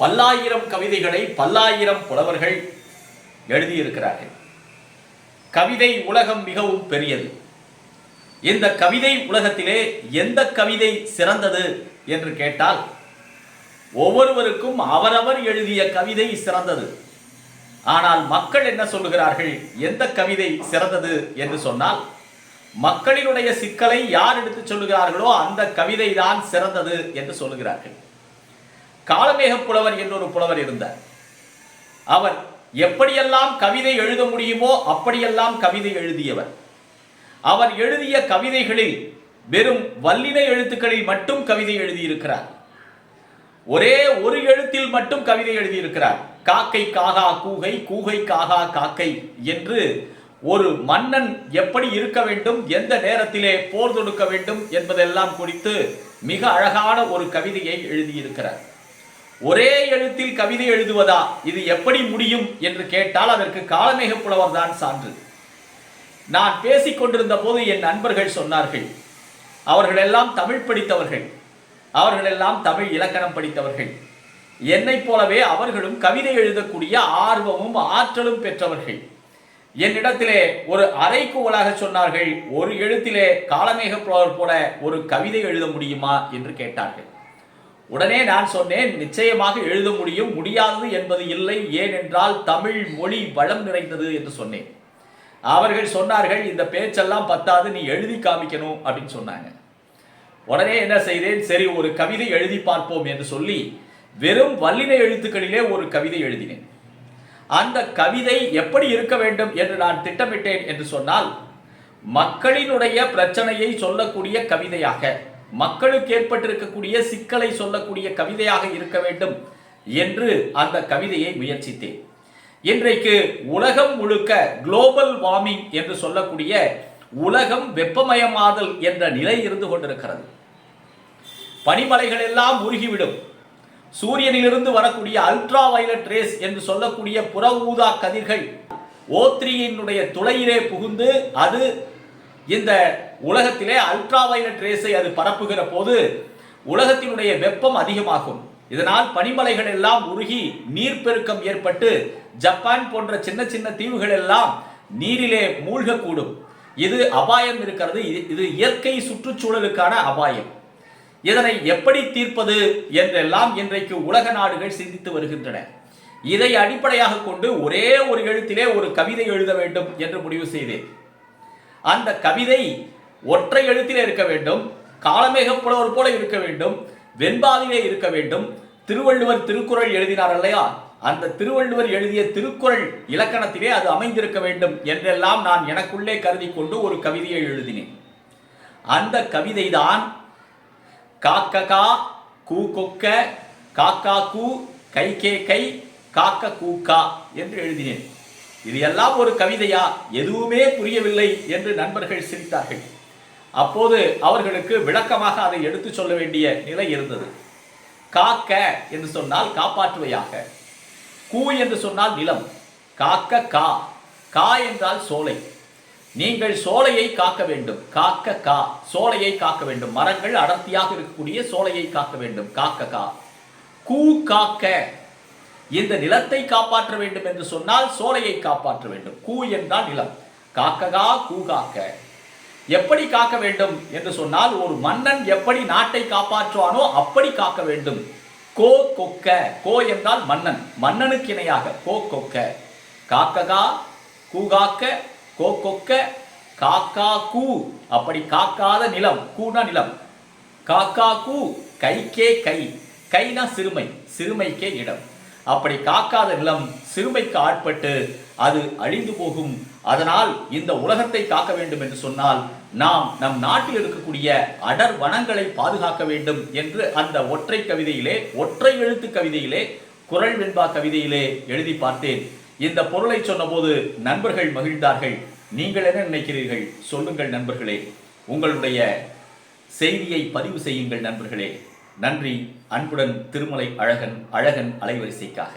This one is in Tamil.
பல்லாயிரம் கவிதைகளை பல்லாயிரம் புலவர்கள் எழுதியிருக்கிறார்கள். கவிதை உலகம் மிகவும் பெரியது. இந்த கவிதை உலகத்திலே எந்த கவிதை சிறந்தது என்று கேட்டால் ஒவ்வொருவருக்கும் அவரவர் எழுதிய கவிதை சிறந்தது. ஆனால் மக்கள் என்ன சொல்லுகிறார்கள்? எந்த கவிதை சிறந்தது என்று சொன்னால் மக்களினுடைய சிக்கலை யார் எடுத்து சொல்லுகிறார்களோ அந்த கவிதை தான் சிறந்தது என்று சொல்லுகிறார்கள். காலமேக புலவர் என்றொரு புலவர் இருந்தார். அவர் எப்படியெல்லாம் கவிதை எழுத முடியுமோ அப்படியெல்லாம் கவிதை எழுதியவர். அவர் எழுதிய கவிதைகளில் வெறும் வல்லின எழுத்துக்களில் மட்டும் கவிதை எழுதியிருக்கிறார். ஒரே ஒரு எழுத்தில் மட்டும் கவிதை எழுதியிருக்கிறார். காக்கை காகா கூகை கூகை காகா காக்கை என்று ஒரு மன்னன் எப்படி இருக்க வேண்டும் எந்த நேரத்திலே போர் தொடுக்க வேண்டும் என்பதெல்லாம் குறித்து மிக அழகான ஒரு கவிதையை எழுதியிருக்கிறார். ஒரே எழுத்தில் கவிதை எழுதுவதா? இது எப்படி முடியும் என்று கேட்டால் அதற்கு காலமேக புலவர் தான் சான்று. நான் பேசிக் கொண்டிருந்த போது என் நண்பர்கள் சொன்னார்கள் அவர்களெல்லாம் தமிழ் படித்தவர்கள் அவர்களெல்லாம் தமிழ் இலக்கணம் படித்தவர்கள். என்னைப் போலவே அவர்களும் கவிதை எழுதக்கூடிய ஆர்வமும் ஆற்றலும் பெற்றவர்கள். என்னிடத்திலே ஒரு அரைக்குவலாக சொன்னார்கள் ஒரு எழுத்திலே காலமேக புலவர் போல ஒரு கவிதை எழுத முடியுமா? என்று கேட்டார்கள். உடனே நான் சொன்னேன் நிச்சயமாக எழுத முடியும் முடியாதது என்பது இல்லை ஏனென்றால் தமிழ் மொழி வளம் நிறைந்தது என்று சொன்னேன். அவர்கள் சொன்னார்கள் இந்த பேச்செல்லாம் பத்தாது நீ எழுதி காமிக்கணும் அப்படின்னு சொன்னாங்க. உடனே என்ன செய்தேன் சரி ஒரு கவிதை எழுதி பார்ப்போம் என்று சொல்லி வெறும் வல்லின எழுத்துக்களிலே ஒரு கவிதை எழுதினேன். அந்த கவிதை எப்படி இருக்க வேண்டும் என்று நான் திட்டமிட்டேன் என்று சொன்னால் மக்களினுடைய பிரச்சனையை சொல்லக்கூடிய கவிதையாக மக்களுக்கு ஏற்பட்டிருக்கக்கூடிய சிக்கலை சொல்லக்கூடிய கவிதையாக இருக்க வேண்டும் என்று அந்த கவிதையை முயற்சித்தேன். இன்றைக்கு உலகம் முழுக்க குளோபல் வார்மிங் என்று சொல்லக்கூடிய உலகம் வெப்பமயமாதல் என்ற நிலை இருந்து கொண்டிருக்கிறது. பனிமலைகள் எல்லாம் உருகிவிடும். சூரியனிலிருந்து வரக்கூடிய அல்ட்ரா வயலட் ரேஸ் என்று சொல்லக்கூடிய புற ஊதா கதிர்கள் ஓத்ரியினுடைய துளையிலே புகுந்து அது இந்த உலகத்திலே அல்ட்ரா வயலட் ரேஸை அது பரப்புகிற போது உலகத்தினுடைய வெப்பம் அதிகமாகும். இதனால் பனிமலைகள் எல்லாம் உருகி நீர்ப்பெருக்கம் ஏற்பட்டு ஜப்பான் போன்ற சின்ன சின்ன தீவுகள் எல்லாம் நீரிலே மூழ்கக்கூடும். இது அபாயம் இருக்கிறது. இது- இது இயற்கை சுற்றுச்சூழலுக்கான அபாயம். இதனை எப்படி தீர்ப்பது என்றெல்லாம் இன்றைக்கு உலக நாடுகள் சிந்தித்து வருகின்றன. இதை அடிப்படையாக கொண்டு ஒரே ஒரு எழுத்திலே ஒரு கவிதை எழுத வேண்டும் என்று முடிவு செய்தேன். அந்த கவிதை ஒற்றை எழுத்திலே இருக்க வேண்டும் காலமேக புலவர் போல இருக்க வேண்டும் வெண்பாவிலே இருக்க வேண்டும். திருவள்ளுவர் திருக்குறள் எழுதினார் இல்லையா அந்த திருவள்ளுவர் எழுதிய திருக்குறள் இலக்கணத்திலே அது அமைந்திருக்க வேண்டும் என்றெல்லாம் நான் எனக்குள்ளே கருதி கொண்டு ஒரு கவிதையை எழுதினேன். அந்த கவிதைதான் காக்ககா கூ கொக்க காக்கா கூ கை கே கை காக்க கூக்கா என்று எழுதினேன். இது எல்லாம் ஒரு கவிதையா? எதுவுமே புரியவில்லை என்று நண்பர்கள் சிரித்தார்கள். அப்போது அவர்களுக்கு விளக்கமாக அதை எடுத்துச் சொல்ல வேண்டிய நிலை இருந்தது. காக்க என்று சொன்னால் காப்பாற்றுவையாக. கூ என்று சொன்னால் நிலம். காக்க கா. கா என்றால் சோலை. நீங்கள் சோலையை காக்க வேண்டும். காக்க கா. சோலையை காக்க வேண்டும். மரங்கள் அடர்த்தியாக இருக்கக்கூடிய சோலையை காக்க வேண்டும். காக்க கா. கூ காக்க. இந்த நிலத்தை காப்பாற்ற வேண்டும் என்று சொன்னால் சோலையை காப்பாற்ற வேண்டும். கூ என்றால் நிலம். காக்ககா கூ காக்க. எப்படி காக்க வேண்டும் என்று சொன்னால் ஒரு மன்னன் எப்படி நாட்டை காப்பாற்றுவானோ அப்படி காக்க வேண்டும். கோ கொக்க. கோ என்றால் மன்னன். மன்னனுக்கு இணையாக கோ கொக்க. காக்ககா கூகாக்க கோ கொக்க. காக்கா கூ. அப்படி காக்காத நிலம். கூனா நிலம். காக்கா கூ. கைக்கே கை. கைனா சிறுமை. சிறுமைக்கே இடம். அப்படி காக்காத நிலம் சிறுமைக்கு ஆட்பட்டு அது அழிந்து போகும். அதனால் இந்த உலகத்தை காக்க வேண்டும் என்று சொன்னால் நாம் நம் நாட்டில் இருக்கக்கூடிய அடர் வனங்களை பாதுகாக்க வேண்டும் என்று அந்த ஒற்றை கவிதையிலே ஒற்றை எழுத்து கவிதையிலே குரல் வெண்பா கவிதையிலே எழுதி பார்த்தேன். இந்த பொருளை சொன்னபோது நண்பர்கள் மகிழ்ந்தார்கள். நீங்கள் என்ன நினைக்கிறீர்கள்? சொல்லுங்கள் நண்பர்களே. உங்களுடைய செய்தியை பதிவு செய்யுங்கள் நண்பர்களே. நன்றி அன்புடன் திருமலை அழகன் அழகன் அலைவரிசைக்காக.